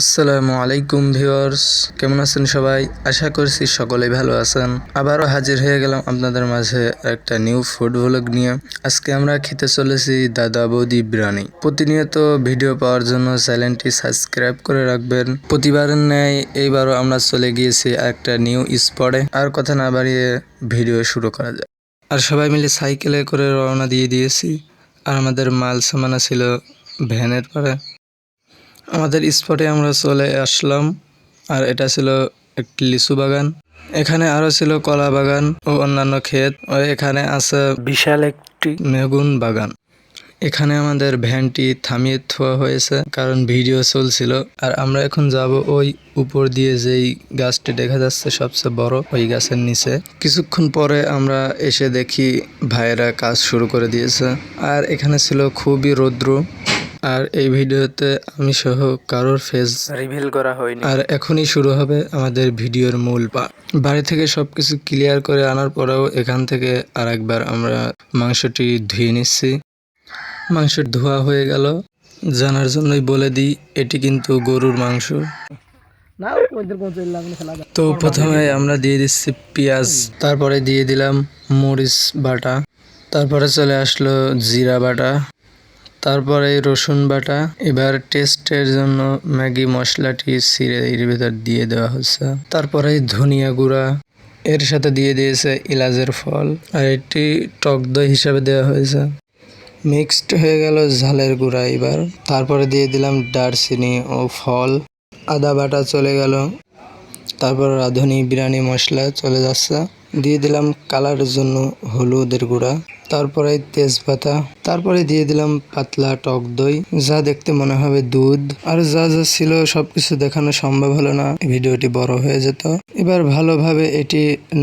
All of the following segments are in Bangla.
আসসালামু আলাইকুম ভিউয়ার্স, কেমন আছেন সবাই? আশা করছি সকলেই ভালো আছেন। আবারও হাজির হয়ে গেলাম আপনাদের মাঝে একটা নিউ ফুড ভ্লগ নিয়ে। আজকে আমরা খেতে চলেছি দাদা বৌদি বিরিয়ানি। প্রতিনিয়ত ভিডিও পাওয়ার জন্য চ্যানেলটি সাবস্ক্রাইব করে রাখবেন। প্রতিবারের ন্যায় এইবারও আমরা চলে গিয়েছি একটা নিউ স্পটে আর কথা না বাড়িয়ে ভিডিও শুরু করা যায় আর সবাই মিলে সাইকেলে করে রওনা দিয়ে দিয়েছি। আর আমাদের মাল সামানা ছিল ভ্যানের পরে আমাদের স্পটে আমরা চলে আসলাম আর এটা ছিল একটি লিচু বাগান। এখানে আরও ছিল কলা বাগান ও অন্যান্য ক্ষেত ও এখানে আছে বিশাল একটি মেগুন বাগান। এখানে আমাদের ভ্যানটি থামিয়ে থোয়া হয়েছে কারণ ভিডিও চলছিল। আর আমরা এখন যাব ওই উপর দিয়ে যেই গাছটি দেখা যাচ্ছে সবচেয়ে বড় ওই গাছের নিচে। কিছুক্ষণ পরে আমরা এসে দেখি ভাইয়েরা কাজ শুরু করে দিয়েছে। আর এখানে ছিল খুবই রৌদ্র। আর এই ভিডিওতে আমি সহ কারোর ফেস রিভিল করা হয়নি। আর এখনই শুরু হবে আমাদের ভিডিওর মূল পা বাড়ি থেকে সবকিছু ক্লিয়ার করে আনার পরেও এখান থেকে আর একবার আমরা মাংসটি ধুয়ে নিচ্ছি। মাংস ধোয়া হয়ে গেল। জানার জন্যই বলে দিই এটি কিন্তু গরুর মাংস। তো প্রথমে আমরা দিয়ে দিচ্ছি পেঁয়াজ তারপরে দিয়ে দিলাম মরিচ বাটা তারপরে চলে আসলো জিরা বাটা। তারপরে রসুন বাটা। এবার টেস্টের জন্য ম্যাগি মশলাটি সিরে এর ভেতর দিয়ে দেওয়া হচ্ছে তারপরে ধনিয়া গুঁড়া, এর সাথে দিয়ে দিয়েছে ইলাজের ফল আর এটি টক দই হিসাবে দেওয়া হয়েছে। মিক্সড হয়ে গেল ঝালের গুঁড়া এবার। তারপরে দিয়ে দিলাম দারচিনি ও ফল। আদা বাটা চলে গেল। তারপর রাঁধুনি বিরিয়ানি মশলা চলে যাচ্ছে। দিয়ে দিলাম কালারের জন্য হলুদের গুঁড়া। তারপরে তেজপাতা, তারপরে দিয়ে দিলাম পাতলা টক দই। যা দেখতে মনে হবে দুধ। আর যা যা ছিল সবকিছু দেখানো সম্ভব হলো না। ভিডিওটি বড় হয়ে যেত। এবার ভালোভাবে এটি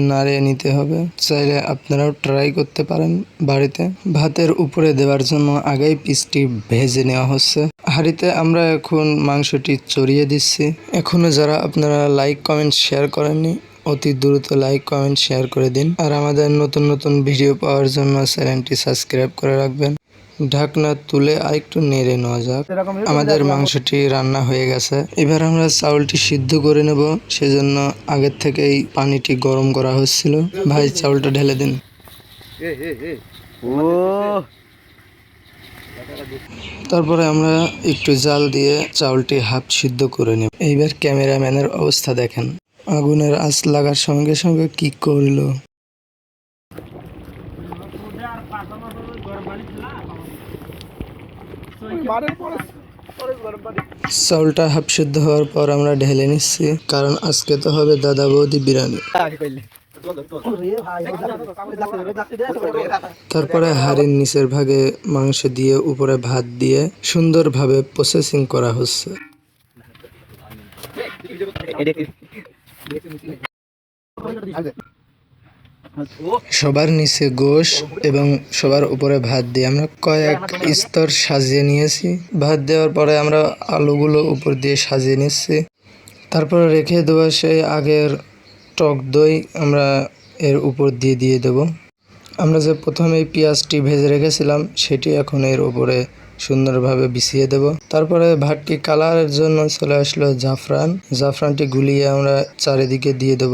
নাড়িয়ে নিতে হবে। চাইলে আপনারাও ট্রাই করতে পারেন বাড়িতে। ভাতের উপরে দেওয়ার জন্য আগেই পিসটি ভেজে নেওয়া হচ্ছে। হাঁড়িতে আমরা এখন মাংসটি চড়িয়ে দিচ্ছি। এখনও যারা আপনারা লাইক, কমেন্ট, শেয়ার করেননি অতি দ্রুত লাইক কমেন্ট শেয়ার করে দিন। আর আমাদের নতুন নতুন ভিডিও পাওয়ার জন্য চ্যানেলটি সাবস্ক্রাইব করে রাখবেন। ঢাকনা তুলে আরেকটু নেড়ে নেওয়া যাক। আমাদের মাংসটি রান্না হয়ে গেছে। এবার আমরা চাউলটি সিদ্ধ করে নেব। সেজন্য আগের থেকেই পানিটি গরম করা হচ্ছিল। ভাই চাউলটা ঢেলে দিন। তারপরে আমরা একটু জাল দিয়ে চাউলটি হাফ সিদ্ধ করে নেব। এইবার ক্যামেরাম্যানের অবস্থা দেখেন। আগুনের আঁচ লাগার সঙ্গে সঙ্গে কি করল? চাউলটা হাফ সিদ্ধ হওয়ার পর আমরা ঢেলে নিচ্ছি, কারণ আজকে তো হবে দাদা বৌদি বিরিয়ানি। তারপরে হাড়ির নিচের ভাগে মাংস দিয়ে উপরে ভাত দিয়ে সুন্দরভাবে প্রসেসিং করা হচ্ছে। সবার নিচে গোশ এবং সবার উপরে ভাত দিয়ে আমরা কয়েক স্তর সাজিয়ে নিয়েছি। ভাত দেওয়ার পরে আমরা আলুগুলো উপর দিয়ে সাজিয়ে নিচ্ছি। তারপরে রেখে দেওয়া সেই আগের টক দই আমরা এর উপর দিয়ে দিয়ে দেব। আমরা যে প্রথমে পেঁয়াজটি ভেজে রেখেছিলাম, সেটি এখন এর উপরে সুন্দরভাবে বিছিয়ে দেব। তারপরে ভাতটি কালারের জন্য চলে আসলো জাফরান। জাফরানটি গুলিয়ে আমরা চারিদিকে দিয়ে দেব।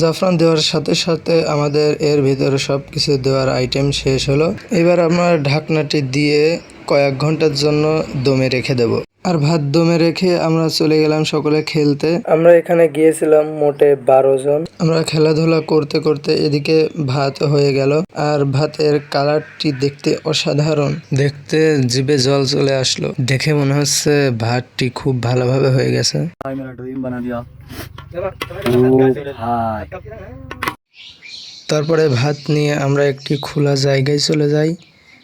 জাফরান দেওয়ার সাথে সাথে আমাদের এর ভিতরে সব কিছু দেওয়ার আইটেম শেষ হলো। এবার আমরা ঢাকনাটি দিয়ে কয়েক ঘণ্টার জন্য দমে রেখে দেব। আর ভাত দমে রেখে আমরা চলে গেলাম সকলে খেলতে। আমরা এখানে গিয়েছিলাম মোটে বারো জন। আমরা খেলাধুলা করতে করতে এদিকে ভাত হয়ে গেল। আর ভাতের কালারটি দেখতে অসাধারণ। দেখতে জিভে জল চলে আসলো। দেখে মনে হচ্ছে ভাতটি খুব ভালোভাবে হয়ে গেছে। তারপরে ভাত নিয়ে আমরা একটি খোলা জায়গায় চলে যাই।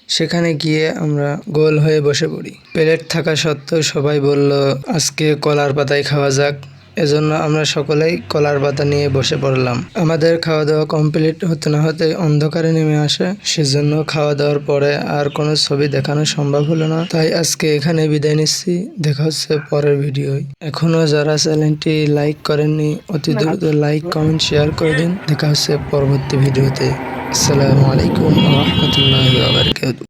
সেখানে গিয়ে আমরা গোল হয়ে বসে পড়ি। প্লেট থাকা সত্ত্বেও সবাই বলল, আজকে কলার পাতায় খাওয়া যাক। এজন্য আমরা সকলেই কলার পাতা নিয়ে বসে পড়লাম। আমাদের খাওয়া দাওয়া কমপ্লিট হতে না হতে অন্ধকারে নেমে আসে। সেজন্য খাওয়া দাওয়ার পরে আর কোনো ছবি দেখানো সম্ভব হলো না। তাই আজকে এখানে বিদায় নিচ্ছি। দেখা হচ্ছে পরের ভিডিওয়। এখনও যারা চ্যানেলটি লাইক করেননি অতি দ্রুত লাইক কমেন্ট শেয়ার করে দিন। দেখা হচ্ছে পরবর্তী ভিডিওতে। আসসালামু আলাইকুম রহমতুল্লাহ